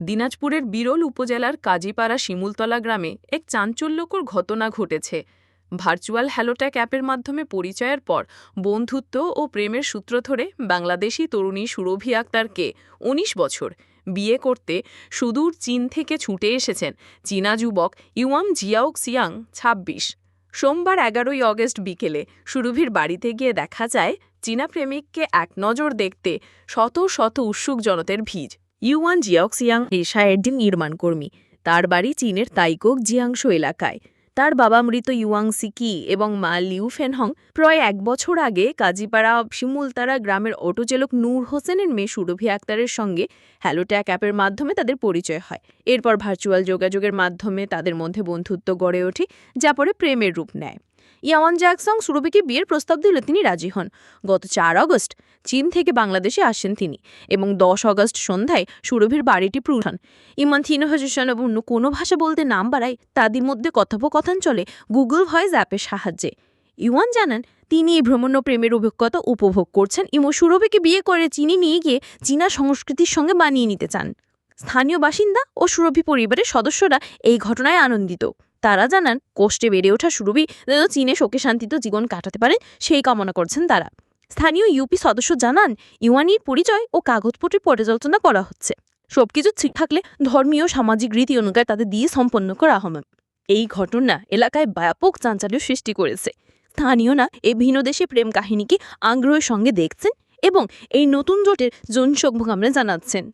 দিনাজপুরের বিরল উপজেলার কাজীপাড়া শিমুলতলা গ্রামে এক চাঞ্চল্যকর ঘটনা ঘটেছে। ভার্চুয়াল হ্যালোট্যাক অ্যাপের মাধ্যমে পরিচয়ের পর, বন্ধুত্ব ও প্রেমের সূত্র ধরে বাংলাদেশি তরুণী সুরভি আক্তারকে ১৯ বছর বিয়ে করতে সুদূর চীন থেকে ছুটে এসেছেন চীনা যুবক ইউয়াম জিয়াওক সিয়াং ২৬ সোমবার এগারোই অগস্ট বিকেলে সুরভির বাড়িতে গিয়ে দেখা যায়, চীনা প্রেমিককে এক নজর দেখতে শত শত উৎসুক জনতের ভিড়। ইউয়ান জিয়াওক্সিয়াং পেশায় একজন নির্মাণকর্মী তার বাড়ি চীনের তাইকক জিয়াংশো এলাকায়। তার বাবা মৃত ইউয়াং সিকি এবং মা লিউ ফেনহং প্রায় এক বছর আগে কাজীপাড়া শিমুলতারা গ্রামের অটোচালক নূর হোসেনের মেয়ে সুরভি আক্তারের সঙ্গে হ্যালোট্যাক অ্যাপের মাধ্যমে তাদের পরিচয় হয়। এরপর ভার্চুয়াল যোগাযোগের মাধ্যমে তাদের মধ্যে বন্ধুত্ব গড়ে ওঠে, যা পরে প্রেমের রূপ নেয়। ইয়াওয়ান জ্যাকসং সুরভিকে বিয়ের প্রস্তাব দিলে তিনি রাজি হন। গত চার অগস্ট চীন থেকে বাংলাদেশে আসেন তিনি এবং দশ অগস্ট সন্ধ্যায় সুরভির বাড়িটি প্রুঠান ইমান থিনো হাজুসান এবং অন্য কোনো ভাষা বলতে নাম বাড়ায় তাদের মধ্যে কথোপকথন চলে গুগল ভয়েস অ্যাপের সাহায্যে। ইওয়ান জানান, তিনি এই ভ্রমণ প্রেমের অভিজ্ঞতা উপভোগ করছেন এবং সুরভিকে বিয়ে করে চিনি নিয়ে গিয়ে চীনা সংস্কৃতির সঙ্গে বানিয়ে নিতে চান। স্থানীয় বাসিন্দা ও সুরভি পরিবারের সদস্যরা এই ঘটনায় আনন্দিত। তারা জানান, কষ্টে বেড়ে ওঠা সুরভি যেন চীনে শোকে শান্তিতে জীবন কাটাতে পারেন, সেই কামনা করছেন তারা। স্থানীয় ইউপি সদস্য জানান, ইউয়ানির পরিচয় ও কাগজপত্রের পর্যালোচনা করা হচ্ছে। সবকিছু ঠিক থাকলে ধর্মীয় সামাজিক রীতি অনুযায়ী তাদের দিয়ে সম্পন্ন করা হবে। এই ঘটনা এলাকায় ব্যাপক চাঞ্চল্য সৃষ্টি করেছে। স্থানীয়রা এই ভিন্ন দেশে প্রেম কাহিনীকে আগ্রহের সঙ্গে দেখছেন এবং এই নতুন জোটের জনসভ্য আমরা জানাচ্ছেন।